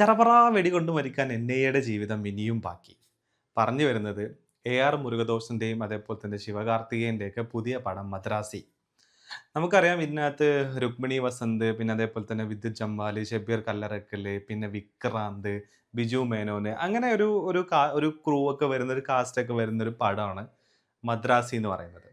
ചറപറ വെടികൊണ്ട് മരിക്കാൻ എൻ ഐയുടെ ജീവിതം ഇനിയും ബാക്കി. പറഞ്ഞു വരുന്നത് എ ആർ മുരുകദോസിന്റെയും അതേപോലെ തന്നെ ശിവകാർത്തികേന്റെയൊക്കെ പുതിയ പടം മദ്രാസി. നമുക്കറിയാം ഇതിനകത്ത് രുക്മിണി വസന്ത് പിന്നെ അതേപോലെ തന്നെ വിദ്യുത് ജമ്പാൽ ഷബീർ കല്ലറക്കൽ പിന്നെ വിക്രാന്ത് ബിജു മേനോന് അങ്ങനെ ഒരു ഒരു ഒരു ക്രൂ ഒക്കെ വരുന്ന ഒരു കാസ്റ്റൊക്കെ വരുന്ന ഒരു പടമാണ് മദ്രാസി എന്ന് പറയുന്നത്.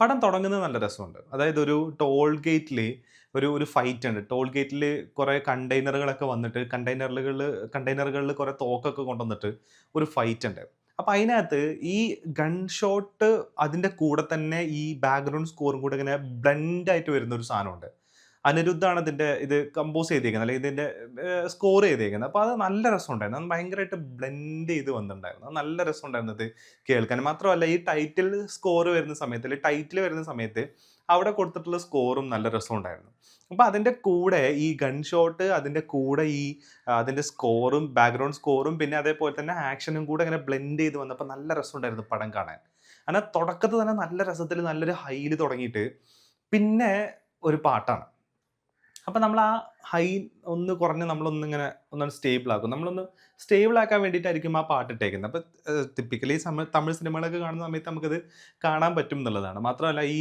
പടം തുടങ്ങുന്നത് നല്ല രസമുണ്ട്. അതായത് ഒരു ടോൾ ഗേറ്റിൽ ഒരു ഒരു ഫൈറ്റ് ഉണ്ട്. ടോൾ ഗേറ്റിൽ കുറേ കണ്ടെയ്നറുകളൊക്കെ വന്നിട്ട് കണ്ടെയ്നറുകളിൽ കണ്ടെയ്നറുകളിൽ കുറേ തോക്കൊക്കെ കൊണ്ടുവന്നിട്ട് ഒരു ഫൈറ്റ് ഉണ്ട്. അപ്പം അതിനകത്ത് ഈ ഗൺ ഷോട്ട് അതിന്റെ കൂടെ തന്നെ ഈ ബാക്ക്ഗ്രൗണ്ട് സ്കോറും കൂടെ ഇങ്ങനെ ബ്ലെൻഡ് ആയിട്ട് വരുന്ന ഒരു സാധനമുണ്ട്. അനിരുദ്ധാണ് ഇതിന്റെ ഇത് കമ്പോസ് ചെയ്തേക്കുന്നത് അല്ലെങ്കിൽ ഇതിന്റെ സ്കോർ ചെയ്തേക്കുന്നത്. അപ്പോൾ അത് നല്ല രസമുണ്ടായിരുന്നു. അത് ഭയങ്കരമായിട്ട് ബ്ലെൻഡ് ചെയ്ത് വന്നിട്ടുണ്ടായിരുന്നു. നല്ല രസമുണ്ടായിരുന്നു ഇത് കേൾക്കാൻ. മാത്രമല്ല ഈ ടൈറ്റിൽ സ്കോർ വരുന്ന സമയത്ത് അല്ലെങ്കിൽ ടൈറ്റിൽ വരുന്ന സമയത്ത് അവിടെ കൊടുത്തിട്ടുള്ള സ്കോറും നല്ല രസമുണ്ടായിരുന്നു. അപ്പോൾ അതിന്റെ കൂടെ ഈ ഗൺ ഷോട്ട് അതിന്റെ കൂടെ ഈ അതിന്റെ സ്കോറും ബാക്ക്ഗ്രൗണ്ട് സ്കോറും പിന്നെ അതേപോലെ തന്നെ ആക്ഷനും കൂടെ ഇങ്ങനെ ബ്ലെൻഡ് ചെയ്ത് വന്നപ്പോൾ നല്ല രസമുണ്ടായിരുന്നു പടം കാണാൻ. അങ്ങനെ തുടക്കത്തിൽ തന്നെ നല്ല രസത്തിൽ നല്ലൊരു ഹൈയിൽ തുടങ്ങിയിട്ട് പിന്നെ ഒരു പാട്ടാണ്. അപ്പം നമ്മൾ ആ ഹൈ ഒന്ന് കുറഞ്ഞ് നമ്മളൊന്ന് ഇങ്ങനെ ഒന്നൊന്ന് സ്റ്റേബിൾ ആക്കും. നമ്മളൊന്ന് സ്റ്റേബിൾ ആക്കാൻ വേണ്ടിയിട്ടായിരിക്കും ആ പാട്ട് ഇട്ടേക്കുന്നത് അപ്പം ടിപ്പിക്കലി തമിഴ് സിനിമകളൊക്കെ കാണുന്ന സമയത്ത് നമുക്കത് കാണാൻ പറ്റും എന്നുള്ളതാണ്. മാത്രമല്ല ഈ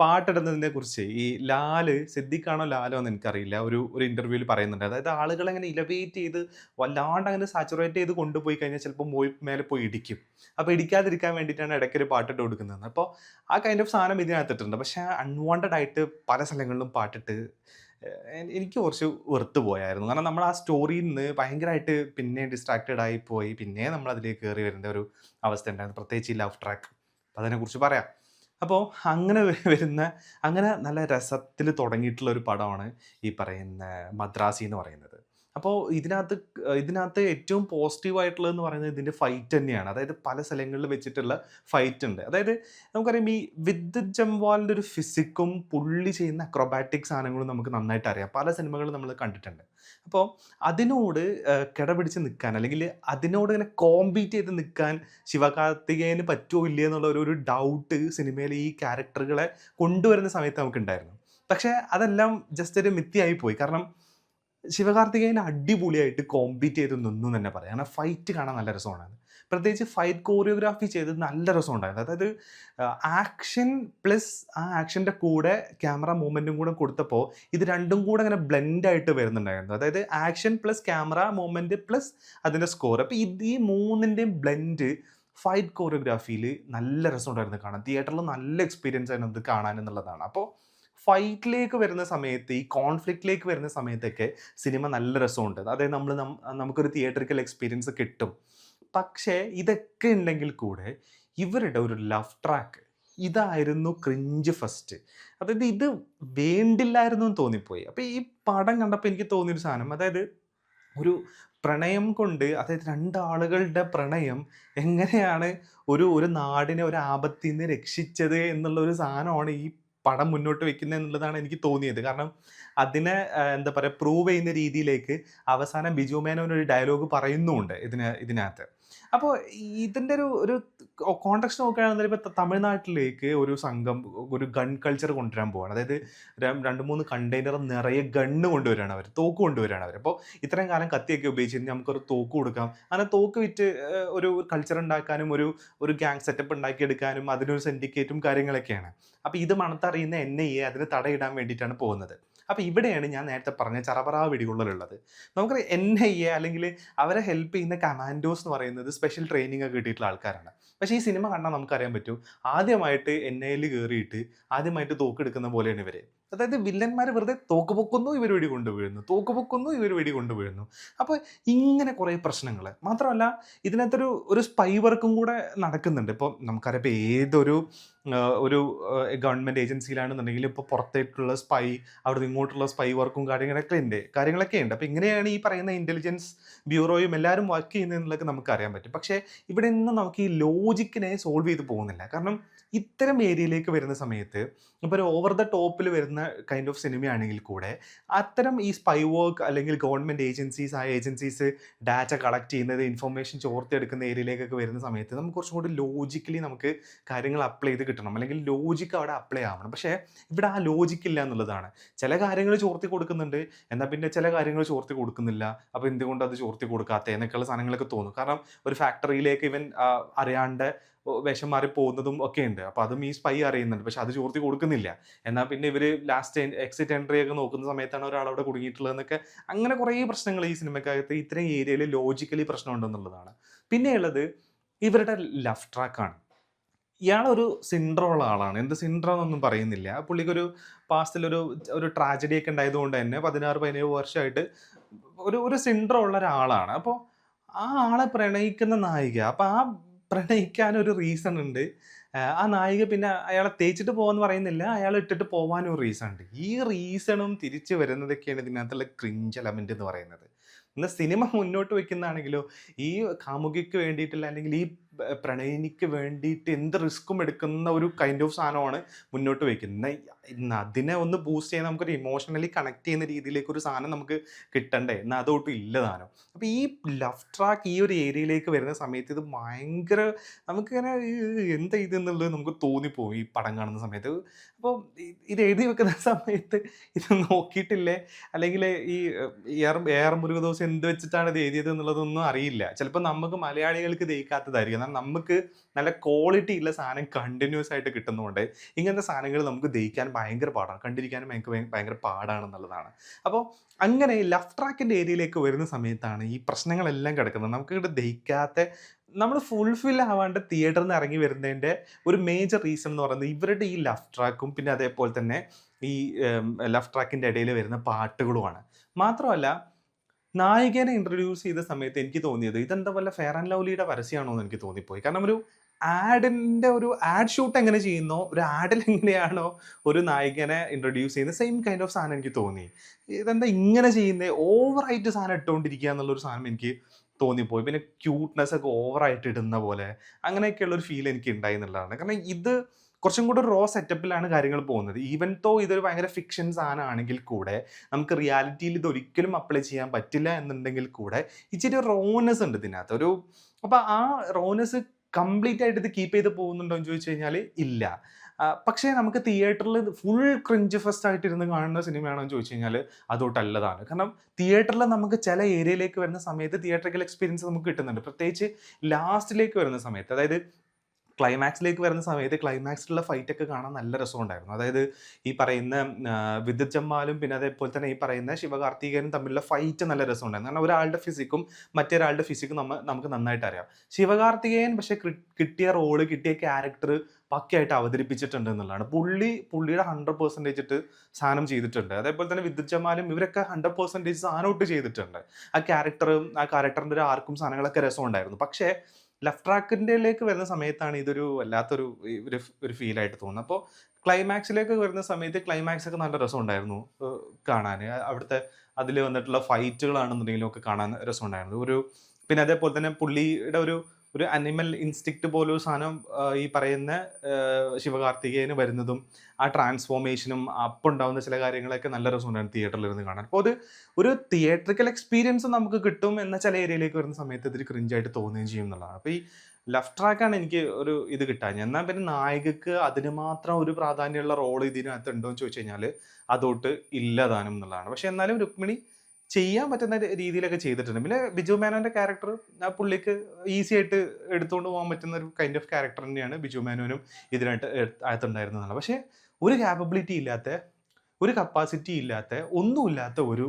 പാട്ടിടുന്നതിനെ കുറിച്ച് ഈ ലാൽ സിദ്ദിഖാണോ ലാലോ എന്ന് എനിക്കറിയില്ല. ഒരു ഒരു ഇന്റർവ്യൂവിൽ പറയുന്നുണ്ട്. അതായത് ആളുകൾ അങ്ങനെ ഇലവേറ്റ് ചെയ്ത് വല്ലാണ്ട് അങ്ങനെ സാച്ചുറേറ്റ് ചെയ്ത് കൊണ്ടുപോയി കഴിഞ്ഞാൽ ചിലപ്പോൾ പോയി മേലെ പോയി ഇടിക്കും. അപ്പോൾ ഇടിക്കാതിരിക്കാൻ വേണ്ടിയിട്ടാണ് ഇടയ്ക്കൊരു പാട്ടിട്ട് കൊടുക്കുന്നത്. അപ്പോൾ ആ കൈൻഡ് ഓഫ് സാധനം ഇതിനകത്തിട്ടുണ്ട്. പക്ഷേ അൺവാണ്ടഡ് ആയിട്ട് പല സ്ഥലങ്ങളിലും പാട്ടിട്ട് എനിക്ക് കുറച്ച് വെറുത്ത് പോയായിരുന്നു. കാരണം നമ്മൾ ആ സ്റ്റോറിയിൽ നിന്ന് ഭയങ്കരമായിട്ട് പിന്നെ ഡിസ്ട്രാക്റ്റഡ് ആയി പോയി. പിന്നെ നമ്മൾ അതിലേക്ക് കയറി വരുന്ന ഒരു അവസ്ഥ ഉണ്ടായിരുന്നു. പ്രത്യേകിച്ച് ഈ ലവ് ട്രാക്ക് അതിനെക്കുറിച്ച് പറയാം. അപ്പോൾ അങ്ങനെ വരുന്ന അങ്ങനെ നല്ല രസത്തിൽ തുടങ്ങിയിട്ടുള്ള ഒരു പടമാണ് ഈ പറയുന്ന മദ്രാസി എന്ന് പറയുന്നത്. അപ്പോൾ ഇതിനകത്ത് ഇതിനകത്ത് ഏറ്റവും പോസിറ്റീവ് ആയിട്ടുള്ളതെന്ന് പറയുന്നത് ഇതിന്റെ ഫൈറ്റ് തന്നെയാണ്. അതായത് പല സ്ഥലങ്ങളിൽ വെച്ചിട്ടുള്ള ഫൈറ്റ് ഉണ്ട്. അതായത് നമുക്കറിയാം ഈ വിദ്യുത് ജംവാലിന്റെ ഒരു ഫിസിക്കും പുള്ളി ചെയ്യുന്ന അക്രോബാറ്റിക് സാധനങ്ങളും നമുക്ക് നന്നായിട്ട് അറിയാം. പല സിനിമകളും നമ്മൾ കണ്ടിട്ടുണ്ട്. അപ്പോൾ അതിനോട് കിടപിടിച്ച് നിൽക്കാൻ അല്ലെങ്കിൽ അതിനോട് ഇങ്ങനെ കോമ്പീറ്റ് ചെയ്ത് നിൽക്കാൻ ശിവകാർത്തികേയന് പറ്റുമോ ഇല്ലേ എന്നുള്ള ഒരു ഒരു ഡൗട്ട് സിനിമയിൽ ഈ ക്യാരക്ടറുകളെ കൊണ്ടുവരുന്ന സമയത്ത് നമുക്കുണ്ടായിരുന്നു. പക്ഷേ അതെല്ലാം ജസ്റ്റ് ഒരു മിത്തിയായി പോയി. കാരണം ശിവകാർത്തികേയൻ അടിപൊളിയായിട്ട് കോമ്പീറ്റ് ചെയ്ത് നിന്നു തന്നെ പറയാം. കാരണം ഫൈറ്റ് കാണാൻ നല്ല രസമാണ് പ്രത്യേകിച്ച് ഫൈറ്റ് കോറിയോഗ്രാഫി ചെയ്ത് നല്ല രസമുണ്ടായിരുന്നു. അതായത് ആക്ഷൻ പ്ലസ് ആ ആക്ഷന്റെ കൂടെ ക്യാമറ മൂവ്മെന്റും കൂടെ കൊടുത്തപ്പോൾ ഇത് രണ്ടും കൂടെ അങ്ങനെ ബ്ലെൻഡായിട്ട് വരുന്നുണ്ടായിരുന്നു. അതായത് action plus camera movement plus അതിന്റെ സ്കോർ അപ്പോൾ ഇത് ഈ മൂന്നിന്റെയും ബ്ലെൻഡ് ഫൈറ്റ് കോറിയോഗ്രാഫിയിൽ നല്ല രസമുണ്ടായിരുന്നു കാണാൻ. തിയേറ്ററിൽ നല്ല എക്സ്പീരിയൻസ് ആയിരുന്നു അത് കാണാൻ എന്നുള്ളതാണ്. അപ്പോൾ ഫൈറ്റിലേക്ക് വരുന്ന സമയത്ത് ഈ കോൺഫ്ലിക്റ്റിലേക്ക് വരുന്ന സമയത്തൊക്കെ സിനിമ നല്ല രസമുണ്ട്. അതായത് നമ്മൾ നമുക്കൊരു തിയേറ്ററിക്കൽ എക്സ്പീരിയൻസ് കിട്ടും. പക്ഷേ ഇതൊക്കെ ഉണ്ടെങ്കിൽ കൂടെ ഇവരുടെ ഒരു ലവ് ട്രാക്ക് ഇതായിരുന്നു ക്രിഞ്ച് ഫസ്റ്റ് അതായത് ഇത് വേണ്ടില്ലായിരുന്നു എന്ന് തോന്നിപ്പോയി. അപ്പോൾ ഈ പടം കണ്ടപ്പോൾ എനിക്ക് തോന്നിയൊരു സാധനം അതായത് ഒരു പ്രണയം കൊണ്ട് അതായത് രണ്ടാളുകളുടെ പ്രണയം എങ്ങനെയാണ് ഒരു ഒരു നാടിനെ ഒരു ആപത്തിൽ നിന്ന് രക്ഷിച്ചത് എന്നുള്ള ഒരു സാധനമാണ് ഈ പടം മുന്നോട്ട് വെക്കുന്നത് എന്നുള്ളതാണ് എനിക്ക് തോന്നിയത്. കാരണം അതിനെ എന്താ പറയുക പ്രൂവ് ചെയ്യുന്ന രീതിയിലേക്ക് അവസാനം ബിജു മേനോൻ ഒരു ഡയലോഗ് പറയുന്നുമുണ്ട് ഇതിന് ഇതിനകത്ത്. അപ്പോൾ ഇതിന്റെ ഒരു ഒരു കോണ്ടക്സ്റ്റ് നോക്കുകയാണെന്നുണ്ടെങ്കിൽ ഇപ്പോൾ തമിഴ്നാട്ടിലേക്ക് ഒരു സംഘം ഒരു ഗൺ കൾച്ചർ കൊണ്ടുവരാൻ പോവാണ്. അതായത് രണ്ട് മൂന്ന് കണ്ടെയ്നർ നിറയെ ഗണ്ണ് കൊണ്ടുവരികയാണ് അവർ തോക്ക് കൊണ്ടുവരികയാണ് അവർ അപ്പോൾ ഇത്രയും കാലം കത്തിയൊക്കെ ഉപയോഗിച്ചിരുന്നു നമുക്കൊരു തോക്ക് കൊടുക്കാം. അങ്ങനെ തോക്ക് വിറ്റ് ഒരു കൾച്ചർ ഉണ്ടാക്കാനും ഒരു ഒരു ഗ്യാങ് സെറ്റപ്പ് ഉണ്ടാക്കിയെടുക്കാനും അതിനൊരു സെൻഡിക്കേറ്റും കാര്യങ്ങളൊക്കെയാണ്. അപ്പോൾ ഇത് മണത്തറിയുന്ന എൻ ഐ എ അതിന് തടയിടാൻ വേണ്ടിയിട്ടാണ് പോകുന്നത്. അപ്പോൾ ഇവിടെയാണ് ഞാൻ നേരത്തെ പറഞ്ഞ ചറപറ വെടികൊള്ളലുള്ളത്. നമുക്ക് എൻ ഐ എ അല്ലെങ്കിൽ അവരെ ഹെൽപ്പ് ചെയ്യുന്ന കമാൻഡോസ് എന്ന് പറയുന്നത് സ്പെഷ്യൽ ട്രെയിനിങ് ഒക്കെ കിട്ടിയിട്ടുള്ള ആൾക്കാരാണ്. പക്ഷേ ഈ സിനിമ കണ്ടാൽ നമുക്കറിയാൻ പറ്റും ആദ്യമായിട്ട് എൻ ഐയിൽ കയറിയിട്ട് ആദ്യമായിട്ട് തോക്കെടുക്കുന്ന പോലെയാണ് ഇവർ. അതായത് വില്ലന്മാർ വെറുതെ തോക്കുപൊക്കുന്നു ഇവർ വെടി കൊണ്ടുവീഴുന്നു തോക്കുപൊക്കുന്നു ഇവർ വെടി കൊണ്ടുവീഴുന്നു അപ്പോൾ ഇങ്ങനെ കുറേ പ്രശ്നങ്ങൾ മാത്രമല്ല ഇതിനകത്തൊരു ഒരു സ്പൈ വർക്കും കൂടെ നടക്കുന്നുണ്ട്. ഇപ്പോൾ നമുക്കറിയാം ഇപ്പോൾ ഏതൊരു ഒരു ഗവൺമെന്റ് ഏജൻസിയിലാണെന്നുണ്ടെങ്കിൽ ഇപ്പോൾ പുറത്തേക്കുള്ള സ്പൈ അവിടെ ഇങ്ങോട്ടുള്ള സ്പൈ വർക്കും കാര്യങ്ങളൊക്കെ ഉണ്ട്. കാര്യങ്ങളൊക്കെ ഉണ്ട്. അപ്പോൾ ഇങ്ങനെയാണ് ഈ പറയുന്ന ഇന്റലിജൻസ് ബ്യൂറോയും എല്ലാവരും വർക്ക് ചെയ്യുന്നതെന്നുള്ളതൊക്കെ നമുക്ക് അറിയാൻ പറ്റും. പക്ഷേ ഇവിടെ നിന്ന് നമുക്ക് ഈ ലോജിക്കിനെ സോൾവ് ചെയ്ത് പോകുന്നില്ല. കാരണം ഇത്തരം ഏരിയയിലേക്ക് വരുന്ന സമയത്ത് ഇപ്പോൾ ഒരു ഓവർ ദ ടോപ്പിൽ വരുന്ന കൈൻഡ് ഓഫ് സിനിമയാണെങ്കിൽ കൂടെ അത്തരം ഈ സ്പൈ വർക്ക് അല്ലെങ്കിൽ ഗവൺമെന്റ് ഏജൻസീസ് ആ ഏജൻസീസ് ഡാറ്റ കളക്ട് ചെയ്യുന്നത് ഇൻഫർമേഷൻ ചോർത്തെടുക്കുന്ന ഏരിയയിലേക്കൊക്കെ വരുന്ന സമയത്ത് നമുക്ക് കുറച്ചും കൂടി ലോജിക്കലി നമുക്ക് കാര്യങ്ങൾ അപ്ലൈ ചെയ്ത് കിട്ടണം. അല്ലെങ്കിൽ ലോജിക്ക് അവിടെ അപ്ലൈ ആവണം. പക്ഷേ ഇവിടെ ആ ലോജിക്ക് ഇല്ല എന്നുള്ളതാണ്. ചില കാര്യങ്ങൾ ചോർത്തി കൊടുക്കുന്നുണ്ട്. എന്നാൽ പിന്നെ ചില കാര്യങ്ങൾ ചോർത്തി കൊടുക്കുന്നില്ല. അപ്പോൾ എന്തുകൊണ്ട് അത് ചോർത്തി കൊടുക്കാത്ത? എന്നൊക്കെയുള്ള സാധനങ്ങളൊക്കെ തോന്നും. കാരണം ഒരു ഫാക്ടറിയിലേക്ക് ഇവൻ അറിയാണ്ട് വിഷം മാറി പോകുന്നതും ഒക്കെ ഉണ്ട്. അപ്പോൾ അതും ഈ സ്പൈ അറിയുന്നുണ്ട്. പക്ഷെ അത് ചോർത്തി കൊടുക്കുന്നില്ല. എന്നാൽ പിന്നെ ഇവർ ലാസ്റ്റ് എക്സിറ്റ് എൻട്രി ഒക്കെ നോക്കുന്ന സമയത്താണ് ഒരാൾ അവിടെ കുടുങ്ങിയിട്ടുള്ളതെന്നൊക്കെ അങ്ങനെ കുറേ പ്രശ്നങ്ങൾ ഈ സിനിമക്കകത്ത് ഇത്രയും ഏരിയയിൽ ലോജിക്കലി പ്രശ്നം പ്രശ്നമുണ്ടെന്നുള്ളതാണ്. പിന്നെയുള്ളത് ഇവരുടെ ലവ് ട്രാക്കാണ് ഇയാളൊരു സിൻഡ്രോമുള്ള ആളാണ്. എന്ത് സിൻഡ്രോ എന്നൊന്നും പറയുന്നില്ല. പുള്ളിക്കൊരു പാസ്റ്റിലൊരു ഒരു ട്രാജഡി ഒക്കെ ഉണ്ടായതുകൊണ്ട് തന്നെ പതിനാറ് പതിനേഴ് വർഷമായിട്ട് ഒരു ഒരു സിൻഡ്രോ ഉള്ള ഒരാളാണ്. അപ്പോൾ ആ ആളെ പ്രണയിക്കുന്ന നായിക അപ്പോൾ ആ പ്രണയിക്കാൻ ഒരു റീസൺ ഉണ്ട് ആ, നായിക പിന്നെ അയാളെ തേച്ചിട്ട് പോകാന്ന് പറയുന്നില്ല. അയാൾ ഇട്ടിട്ട് പോകാനും ഒരു റീസൺ ഉണ്ട് ഈ റീസണും തിരിച്ചു വരുന്നതൊക്കെയാണ് ഇതിനകത്തുള്ള ക്രിഞ്ച് എലമെന്റ് എന്ന് പറയുന്നത്. എന്നാൽ സിനിമ മുന്നോട്ട് വെക്കുന്നതാണെങ്കിലോ ഈ കാമുകിക്ക് വേണ്ടിയിട്ടുള്ള അല്ലെങ്കിൽ ഈ പ്രണയിനിക്ക് വേണ്ടിയിട്ട് എന്ത് റിസ്ക്കും എടുക്കുന്ന ഒരു കൈൻഡ് ഓഫ് സാധനമാണ് മുന്നോട്ട് വയ്ക്കുന്നത് അതിനെ ഒന്ന് ബൂസ്റ്റ് ചെയ്യാൻ നമുക്കൊരു ഇമോഷണലി കണക്ട് ചെയ്യുന്ന രീതിയിലേക്ക് ഒരു സാധനം നമുക്ക് കിട്ടണ്ടേ? എന്നാൽ അതോട്ടും ഇല്ല സാധനം അപ്പോൾ ഈ ലവ് ട്രാക്ക് ഈ ഒരു ഏരിയയിലേക്ക് വരുന്ന സമയത്ത് ഇത് ഭയങ്കര നമുക്കിങ്ങനെ എന്താ ഇത് എന്നുള്ളത് നമുക്ക് തോന്നിപ്പോകും ഈ പടം കാണുന്ന സമയത്ത്. അപ്പോൾ ഇത് എഴുതി വെക്കുന്ന സമയത്ത് ഇത് നോക്കിയിട്ടില്ലേ? അല്ലെങ്കിൽ ഈ മുരുക ദിവസം മുരുകദോസ് എന്ത് വെച്ചിട്ടാണ് ഇത് എഴുതിയത് എന്നുള്ളതൊന്നും അറിയില്ല. ചിലപ്പോൾ നമുക്ക് മലയാളികൾക്ക് ദഹിക്കാത്തതായിരിക്കും. എന്നാൽ നമുക്ക് നല്ല ക്വാളിറ്റി ഉള്ള സാധനം കണ്ടിന്യൂസ് ആയിട്ട് കിട്ടുന്നതുകൊണ്ട് ഇങ്ങനത്തെ സാധനങ്ങൾ നമുക്ക് ദഹിക്കാൻ ഭയങ്കര പാടാണ്. കണ്ടിരിക്കാനും എനിക്ക് ഭയ- ഭയങ്കര പാടാണെന്നുള്ളതാണ്. അപ്പോൾ അങ്ങനെ ലെഫ്റ്റ് ട്രാക്കിന്റെ ഏരിയയിലേക്ക് വരുന്ന സമയത്താണ് ഈ പ്രശ്നങ്ങളെല്ലാം കിടക്കുന്നത്. നമുക്ക് ഇവിടെ ദഹിക്കാത്ത നമ്മൾ ഫുൾഫിൽ ആവാണ്ട് തിയേറ്ററിൽ നിന്ന് ഇറങ്ങി വരുന്നതിന്റെ ഒരു മേജർ റീസൺ എന്ന് പറയുന്നത് ഇവരുടെ ഈ ലെഫ്റ്റ് ട്രാക്കും പിന്നെ അതേപോലെ തന്നെ ഈ ലെഫ്റ്റ് ട്രാക്കിന്റെ ഇടയിൽ വരുന്ന പാട്ടുകളുമാണ്. മാത്രമല്ല നായികനെ ഇൻട്രൊഡ്യൂസ് ചെയ്ത സമയത്ത് എനിക്ക് തോന്നിയത് ഇതെന്താ വല്ല ഫെയർ ആൻഡ് ലവ്ലിയുടെ പരസ്യമാണോ എന്ന് എനിക്ക് തോന്നിപ്പോയി. കാരണം ഒരു ആഡിന്റെ ഒരു ആഡ് ഷൂട്ട് എങ്ങനെ ചെയ്യുന്നോ ഒരു ആഡിൽ എങ്ങനെയാണോ ഒരു നായികനെ ഇൻട്രൊഡ്യൂസ് ചെയ്യുന്നത് സെയിം കൈൻഡ് ഓഫ് സാധനം എനിക്ക് തോന്നി. ഇതെന്താ ഇങ്ങനെ ചെയ്യുന്നത് ഓവറായിട്ട് സാധനം ഇട്ടുകൊണ്ടിരിക്കുക എന്നുള്ളൊരു സാധനം എനിക്ക് തോന്നിപ്പോയി. പിന്നെ ക്യൂട്ട്നെസ് ഒക്കെ ഓവറായിട്ട് ഇടുന്ന പോലെ അങ്ങനെയൊക്കെയുള്ളൊരു ഫീൽ എനിക്ക് ഉണ്ടായി എന്നുള്ളതാണ്. കാരണം ഇത് കുറച്ചും കൂടെ റോ സെറ്റപ്പിലാണ് കാര്യങ്ങൾ പോകുന്നത്. ഈവൻ തോ ഇതൊരു ഭയങ്കര ഫിക്ഷൻ സാധനമാണെങ്കിൽ കൂടെ നമുക്ക് റിയാലിറ്റിയിൽ ഇത് ഒരിക്കലും അപ്ലൈ ചെയ്യാൻ പറ്റില്ല എന്നുണ്ടെങ്കിൽ കൂടെ ഇച്ചിരി റോനെസ് ഉണ്ട് ഇതിനകത്ത്. ഒരു അപ്പോൾ ആ റോനെസ് കംപ്ലീറ്റ് ആയിട്ട് ഇത് കീപ്പ് ചെയ്ത് പോകുന്നുണ്ടോ എന്ന് ചോദിച്ചു കഴിഞ്ഞാൽ ഇല്ല. പക്ഷേ നമുക്ക് തിയേറ്ററിൽ ഫുൾ ക്രിഞ്ച് ഫസ്റ്റ് ആയിട്ട് ഇരുന്ന് കാണുന്ന സിനിമയാണോ എന്ന് ചോദിച്ചു കഴിഞ്ഞാൽ അതോട്ടല്ലതാണ്. കാരണം തിയേറ്ററിൽ നമുക്ക് ചില ഏരിയയിലേക്ക് വരുന്ന സമയത്ത് തിയേറ്ററിക്കൽ എക്സ്പീരിയൻസ് നമുക്ക് കിട്ടുന്നുണ്ട്. പ്രത്യേകിച്ച് ലാസ്റ്റിലേക്ക് വരുന്ന സമയത്ത്. അതായത് ക്ലൈമാക്സിലേക്ക് വരുന്ന സമയത്ത് ക്ലൈമാക്സിലുള്ള ഫൈറ്റ് ഒക്കെ കാണാൻ നല്ല രസമുണ്ടായിരുന്നു. അതായത് ഈ പറയുന്ന വിദ്യുത് ചമ്മാലും പിന്നെ അതേപോലെ തന്നെ ഈ പറയുന്ന ശിവകാർത്തികനും തമ്മിലുള്ള ഫൈറ്റ് നല്ല രസമുണ്ടായിരുന്നു. കാരണം ഒരാളുടെ ഫിസിക്കും മറ്റൊരാളുടെ ഫിസിക്കും നമ്മ നമുക്ക് നന്നായിട്ട് അറിയാം. ശിവകാർത്തികേയൻ പക്ഷെ കിട്ടിയ റോൾ കിട്ടിയ ക്യാരക്ടർ പക്കയായിട്ട് അവതരിപ്പിച്ചിട്ടുണ്ട് എന്നുള്ളതാണ്. പുള്ളി പുള്ളിയുടെ ഹൺഡ്രഡ് പെർസെന്റേജ് ഇട്ട് സാധനം ചെയ്തിട്ടുണ്ട്. അതേപോലെ തന്നെ വിദ്യുത് ജമാലും ഇവരൊക്കെ ഹൺഡ്രഡ് പെർസെന്റേജ് സാധനം ഇട്ട് ചെയ്തിട്ടുണ്ട്. ആ ക്യാരക്ടറും ആ ക്യാരക്ടറിന്റെ ഒരു ആർക്കും സാധനങ്ങളൊക്കെ രസമുണ്ടായിരുന്നു. പക്ഷേ ലെഫ്റ്റ് ട്രാക്കിന്റെയിലേക്ക് വരുന്ന സമയത്താണ് ഇതൊരു വല്ലാത്തൊരു ഒരു ഒരു ഫീലായിട്ട് തോന്നുന്നത്. അപ്പോൾ ക്ലൈമാക്സിലേക്ക് വരുന്ന സമയത്ത് ക്ലൈമാക്സ് ഒക്കെ നല്ല രസമുണ്ടായിരുന്നു കാണാൻ അവിടുത്തെ അതിൽ വന്നിട്ടുള്ള ഫൈറ്റുകളാണെന്നുണ്ടെങ്കിലും ഒക്കെ കാണാൻ രസമുണ്ടായിരുന്നു. ഒരു പിന്നെ അതേപോലെ തന്നെ പുള്ളിയുടെ ഒരു ഒരു അനിമൽ ഇൻസ്റ്റിക്ട് പോലെ ഒരു സാധനം ഈ പറയുന്ന ശിവകാർത്തികേയന് വരുന്നതും ആ ട്രാൻസ്ഫോർമേഷനും അപ്പ് ഉണ്ടാകുന്ന ചില കാര്യങ്ങളൊക്കെ നല്ല രസമുണ്ടാണ് തിയേറ്ററിൽ ഇരുന്ന് കാണാൻ. അപ്പോൾ അത് ഒരു തിയേറ്ററിക്കൽ എക്സ്പീരിയൻസ് നമുക്ക് കിട്ടും എന്ന ചില ഏരിയയിലേക്ക് വരുന്ന സമയത്ത് ഇതിൽ ക്രിഞ്ചായിട്ട് തോന്നുകയും ചെയ്യും എന്നുള്ളതാണ്. അപ്പോൾ ഈ ലെഫ്റ്റ് ട്രാക്കാണ് എനിക്ക് ഒരു ഇത് കിട്ടാൻ എന്നാൽ പിന്നെ നായികക്ക് അതിന് മാത്രം ഒരു പ്രാധാന്യമുള്ള റോൾ ഇതിനകത്ത് ഉണ്ടോ എന്ന് ചോദിച്ചു കഴിഞ്ഞാൽ അതോട്ട് ഇല്ലതാനും എന്നുള്ളതാണ്. പക്ഷെ എന്നാലും രുക്മിണി ചെയ്യാൻ പറ്റുന്ന രീതിയിലൊക്കെ ചെയ്തിട്ടുണ്ട്. പിന്നെ ബിജു മേനോന്റെ ക്യാരക്ടർ ആ പുള്ളിക്ക് ഈസി ആയിട്ട് എടുത്തുകൊണ്ട് പോകാൻ പറ്റുന്ന ഒരു കൈൻഡ് ഓഫ് ക്യാരക്ടർ തന്നെയാണ് ബിജു മേനോനും ഇതിനായിട്ട് അകത്തുണ്ടായിരുന്നത് പക്ഷേ ഒരു ക്യാപ്പബിലിറ്റി ഇല്ലാത്ത ഒരു കപ്പാസിറ്റി ഇല്ലാത്ത ഒന്നുമില്ലാത്ത ഒരു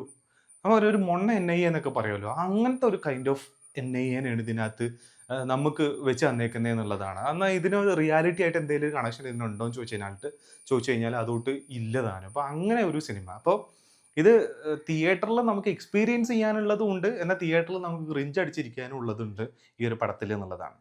നമ്മൾ ഒരു- മൊണ്ണ എൻ ഐ എന്നൊക്കെ പറയുമല്ലോ അങ്ങനത്തെ ഒരു കൈൻഡ് ഓഫ് എൻ ഐ ആണ് ഇതിനകത്ത് നമുക്ക് വെച്ച് തന്നേക്കുന്നത് എന്നുള്ളതാണ്. എന്നാൽ ഇതിന് റിയാലിറ്റി ആയിട്ട് എന്തെങ്കിലും കണക്ഷൻ ഇതിനുണ്ടോ എന്ന് ചോദിച്ചു കഴിഞ്ഞാൽ ചോദിച്ചു കഴിഞ്ഞാൽ അതോട്ട് ഇല്ലതാണ്. അപ്പോൾ അങ്ങനെ ഒരു സിനിമ അപ്പോൾ ഇത് തിയേറ്ററിൽ നമുക്ക് എക്സ്പീരിയൻസ് ചെയ്യാനുള്ളതും ഉണ്ട് എന്നാൽ തിയേറ്ററിൽ നമുക്ക് റിഞ്ച് അടിച്ചിരിക്കാനും ഉള്ളതുണ്ട് ഈ ഒരു പടത്തിൽ എന്നുള്ളതാണ്.